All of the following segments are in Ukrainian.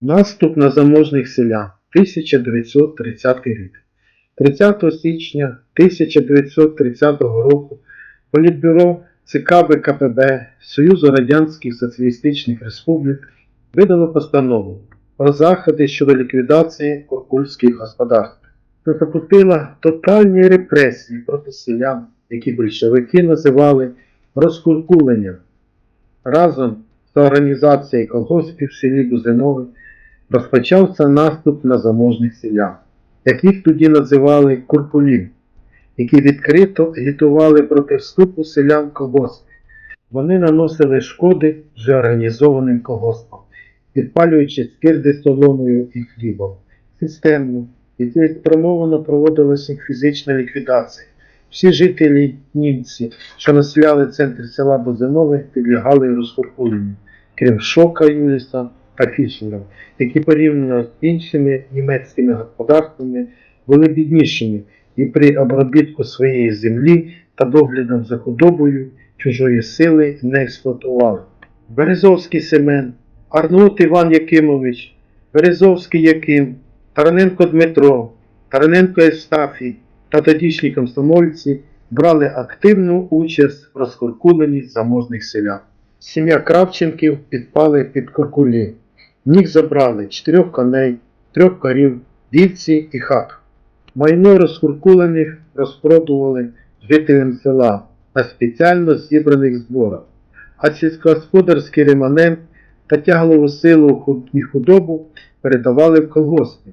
Наступ на заможних селян 1930 рік. 30 січня 1930 року Політбюро ЦК ВКПБ Союзу Радянських Соціалістичних Республік видало постанову про заходи щодо ліквідації куркульських господарств. Це запустила тотальні репресії проти селян, які більшовики називали розкуркуленням. Разом з організацією колгоспів в селі Бузинове розпочався наступ на заможних селян, яких тоді називали куркулів, які відкрито агітували проти вступу селян в колгоспи. Вони наносили шкоди вже організованим колгоспам, підпалюючи скирди соломою і хлібом. Системно і цілеспрямовано проводилася фізична ліквідація. Всі жителі німці, що населяли центр села Бузинове, підлягали розкуркуленню, крім Шока Юліса та Фішера, які порівняно з іншими німецькими господарствами були біднішими і при обробітку своєї землі та доглядом за худобою чужої сили не експлуатували. Березовський Семен, Арнут Іван Якимович, Березовський Яким, Тараненко Дмитро, Тараненко Естафій та тодішні комсомольці брали активну участь в розкуркуленні заможних селян. Сім'я Кравченків підпали під куркулі. Них забрали чотирьох коней, трьох корів, вівці і хат. Майно розкуркулених розпродували жителям села на спеціально зібраних зборах, а сільськогосподарський реманент та тяглову силу і худобу передавали в колгоспи.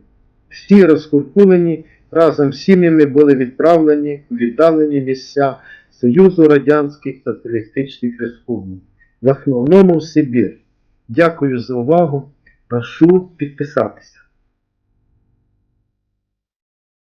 Всі розкуркулені разом з сім'ями були відправлені в віддалені місця Союзу Радянських Соціалістичних Республік, в основному в Сибір. Дякую за увагу. Прошу підписатися.